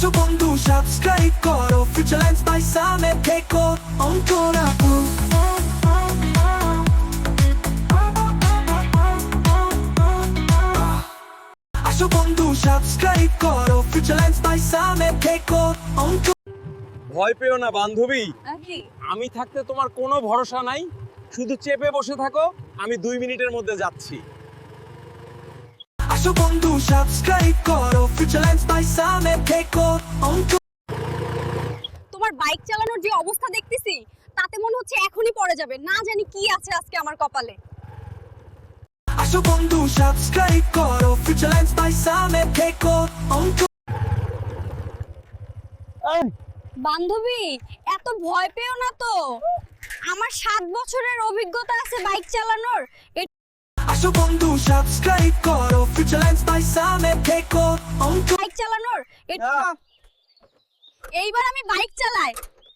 আসো বন্ধু সাবস্ক্রাইব করো ফিউচারল্যান্ডস বাই সামে থেকো রাখো আসো বন্ধু সাবস্ক্রাইব করো ফিউচারল্যান্ডস বাই সামে থেকো অঙ্ক ভয় পেও না বান্ধবী। আমি থাকতে তোমার কোনো ভরসা নাই। শুধু চেপে বসে থাকো আমি দুই মিনিটের মধ্যে যাচ্ছি। আসো বন্ধু সাবস্ক্রাইব করো। ফিউচারল্যান্ডস বাই সামে থেকো অঙ্ক তোমার বাইক চালানোর যে অবস্থা দেখতেছি তাতে মনে হচ্ছে এখনই পড়ে যাবে। না জানি কি আছে আজকে আমার কপালে। আসো বন্ধু সাবস্ক্রাইব করো। ফিউচারল্যান্ডস বাই সামে থেকো বান্ধবী এত ভয় পেও না তো। আমার সাত বছরের অভিজ্ঞতা আছে বাইক চালানোর। আসো বন্ধু সাবস্ক্রাইব করো। ফিউচারল্যান্ডস বাই সামে থেকো অঙ্ক বাইক চালানোর? এইবার আমি বাইক চালাই।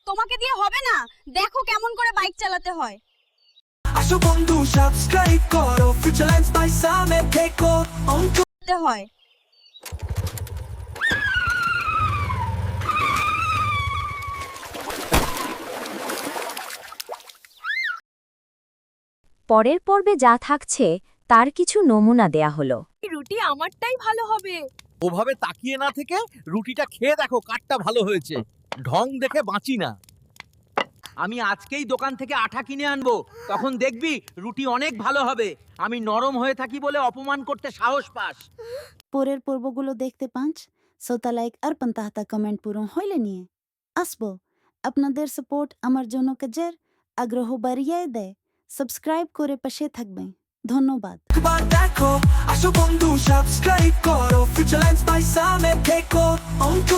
তোমাকে দিয়ে হবে না। দেখো কেমন করে বাইক চালাতে হয়। আসো বন্ধু সাবস্ক্রাইব করো। ফিউচারল্যান্ডস বাই সামে থেকো অঙ্ক হয়। পরের পর্বে যা থাকছে তার কিছু নমুনা দেয়া হলো। রুটি আমারটাই ভালো হবে। ওভাবে তাকিয়ে না থেকে রুটিটা খেয়ে দেখো কাঠটা ভালো হয়েছে। ঢং দেখে বাঁচি না। আমি আজকেই দোকান থেকে আঠা কিনে আনব। তখন দেখবি রুটি অনেক ভালো হবে। আমি নরম হয়ে থাকি বলে অপমান করতে সাহস পাস। পরের পর্বগুলো দেখতে পাঁচ শ্রোতা লাইক আর পান্তাহাতা কমেন্ট পূরণ হইলে নিয়ে। আসব। আপনাদের সাপোর্ট আমার জন্য কাজের আগ্রহ বাড়িয়ে দেয়। সাবস্ক্রাইব করে পাশে থাকবেন। ধন্যবাদ। দেখো আসো বন্ধু সাবস্ক্রাইব করো ফিউচারল্যান্ডস বাই সামে দেখো অঙ্ক